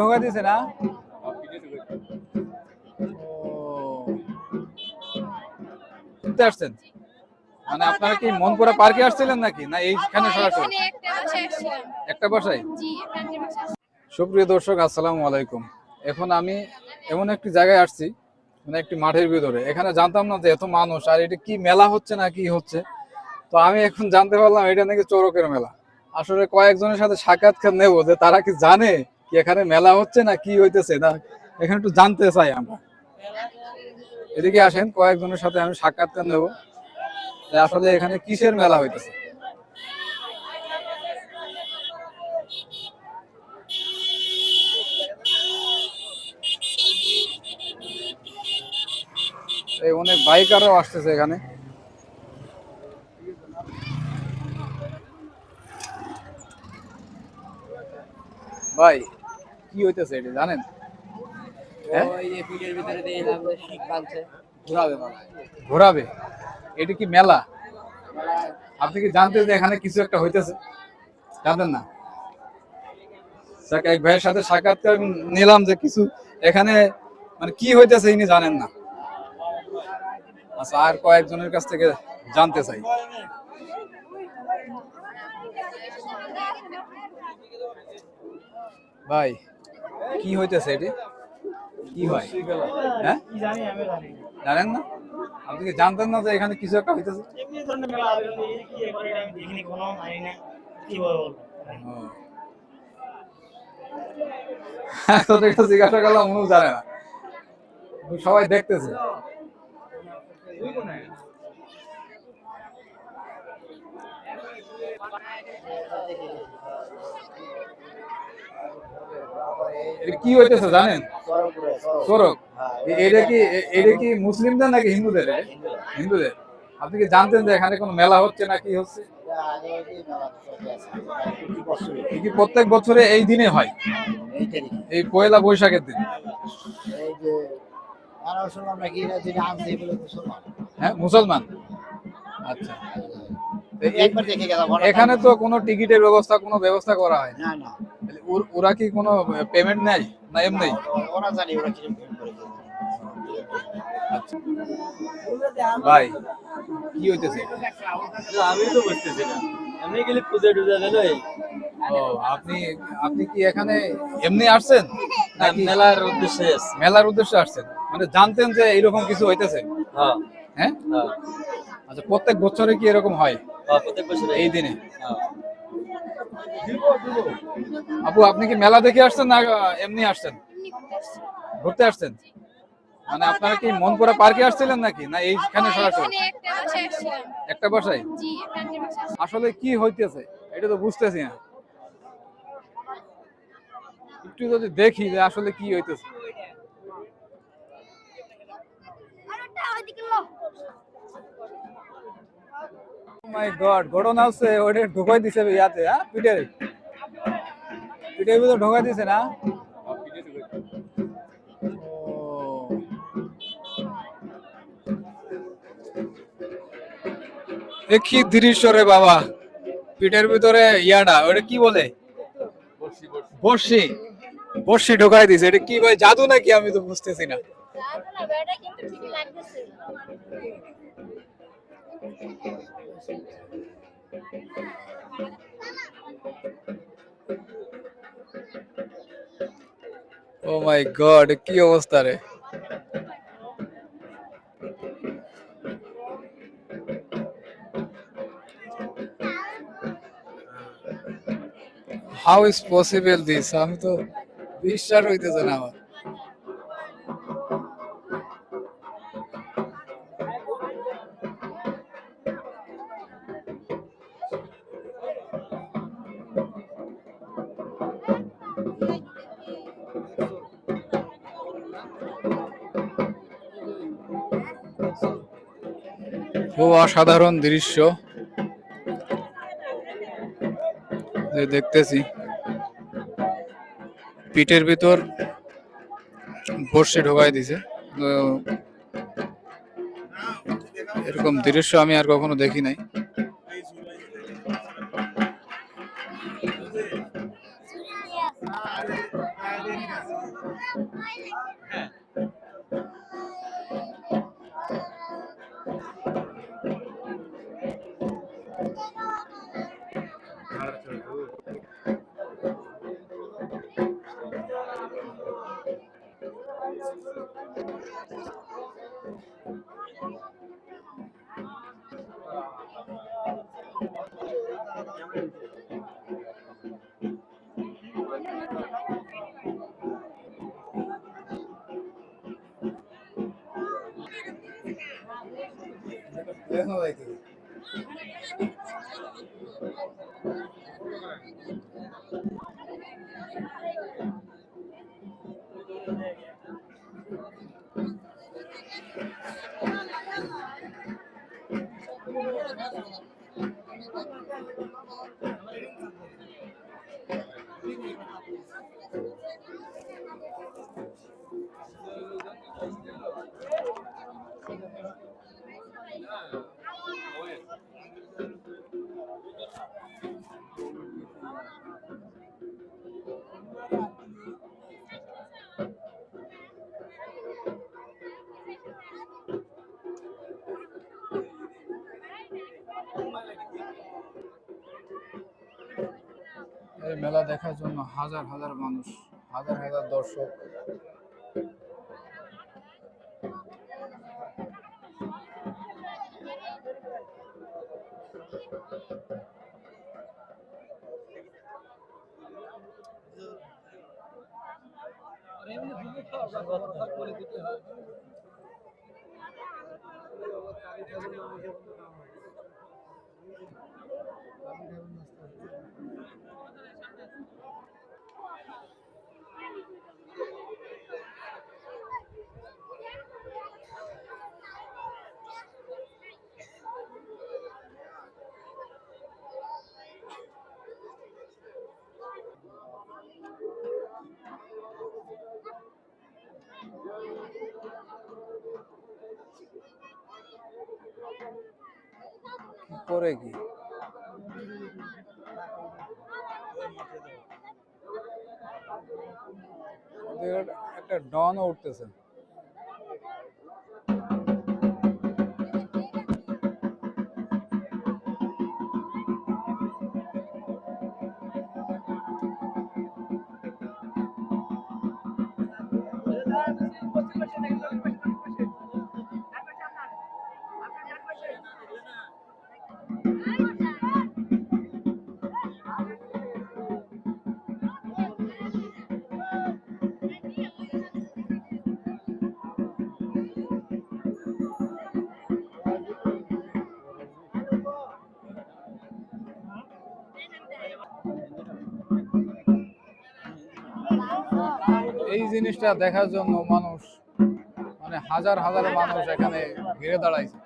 ঢোকা দিয়েছে না? আসছেন? মানে আপনারা কি মনপুরা পার্কে আসছিলেন নাকি? না এইখানে সরাসরি? একটা বাসায়। সুপ্রিয় দর্শক আসসালামু আলাইকুম। এখন আমি এমন একটি জায়গায় আসছি মানে একটি মাঠের ভিতরে। এখানে জানতাম না যে এত মানুষ আর এটা কি মেলা হচ্ছে না কি হচ্ছে? তো আমি এখন জানতে পারলাম এটা নাকি চোরকের মেলা। আসলে কয়েকজনের সাথে সাক্ষাৎকার নেব যে তারা কি জানে? কি এখানে মেলা হচ্ছে না কি হইতেছে? না, এখানে একটু জানতে চাই আমরা। এদিকে আসেন, কয়েকজনের সাথে আমি সাক্ষাৎকার নেব। আসলে এখানে কিসের মেলা হইতেছে? অনেক বাইকারও আসতেছে এখানে। ভাই কি হইতেছে এটা জানেন? হ্যাঁ? ঘুরাবে ঘোরাবে? এটা কি মেলা? আপনি কি জানতেন যে এখানে কিছু একটা হইতেছে? না? এক ভাইয়ের সাথে সাক্ষাৎকার নিলাম যে কিছু এখানে মানে কি হইতেছে ইনি জানেন না। আচ্ছা আর কয়েকজনের কাছ থেকে জানতে চাই। ভাই কি হইতেছে এটি? কি হয়? হ্যাঁ? জানেন না? আপনি কি জানতেন না যে এখানে কিছু একটা হইতেছে? জিজ্ঞাসা করলাম, উনিও জানে না। সবাই দেখতেছে। এটা কি হইতেছে জানেন? চোরক এটা কি এটা কি মুসলিমদের নাকি হিন্দুদের? হিন্দুদের। আপনি কি জানতেন যে এখানে কোনো মেলা হচ্ছে না কি হচ্ছে? প্রত্যেক বছরে এই দিনে হয়? এই পয়লা বৈশাখের দিন। হ্যাঁ মুসলমান। আচ্ছা। একবার দেখে গেলাম এখানে তো কোনো টিকিটের ব্যবস্থা কোনো ব্যবস্থা করা হয়? না না। ওর- কি কোনো পেমেন্ট নেয়? না এমনি? ওরা জানি ওরা করে কি। আচ্ছা ভাই কি হইতেছে? আমি তো বুঝতেছি না। আমি গেলে পূজা টুজা ও আপনি আপনি কি এখানে এমনি আসছেন? নাকি মেলার উদ্দেশ্যে মেলার উদ্দেশ্যে আসছেন? মানে জানতেন যে এইরকম কিছু হইতেছে? হ্যাঁ। হ্যাঁ? হ্যাঁ। আচ্ছা প্রত্যেক বছরে কি এরকম হ্যাঁ, প্রত্যেক বছর এই দিনে। হ্যাঁ। আপু আপনি কি মেলা দেখে আসছেন না এমনি আসছেন? ঘুরতে আসছেন? মানে আপনারা কি মনপুরা পার্কে আসছিলেন নাকি? না এইখানে সরাসরি? একটা বাসায়। আসলে কি হইতেছে? এটা তো বুঝতেছি না। একটু যদি দেখি যে আসলে কি হইতেছে। মাই গড ঘটনা হচ্ছে ওটা ঢুকাই দিছে ইয়াতে হ্যাঁ পিঠে পিঠের ভিতরে ঢোকাই দিছে না। কি দৃশ্য রে বাবা, পিঠের ভিতরে ইয়াটা ওটা কি বলে? বর্ষি বর্ষি ঢোকাই দিছে, এটা কি ভাই, জাদু নাকি আমি তো বুঝতেছি না। ও মাই গড কি অবস্থা রে? হাউ ইজ পসিবল দিস আমি তো বিশ্বাস হইতেছে না আমার। খুব অসাধারণ দৃশ্য। দেখতেছি। পিঠের ভিতর বর্ষে ঢোকাই দিছে। এরকম দৃশ্য আমি আর কখনো দেখি নাই। দেখো ভাই এই মেলা দেখার জন্য হাজার হাজার মানুষ হাজার হাজার দর্শক। করে কি ওদের একটা ডনও উঠতেছে এই জিনিসটা দেখার জন্য মানুষ মানে হাজার হাজার মানুষ এখানে ঘিরে দাঁড়াইছে।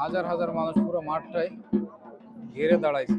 হাজার হাজার মানুষ পুরো মাঠটাই ঘিরে দাঁড়াইছে।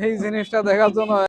এই জিনিসটা দেখার জন্য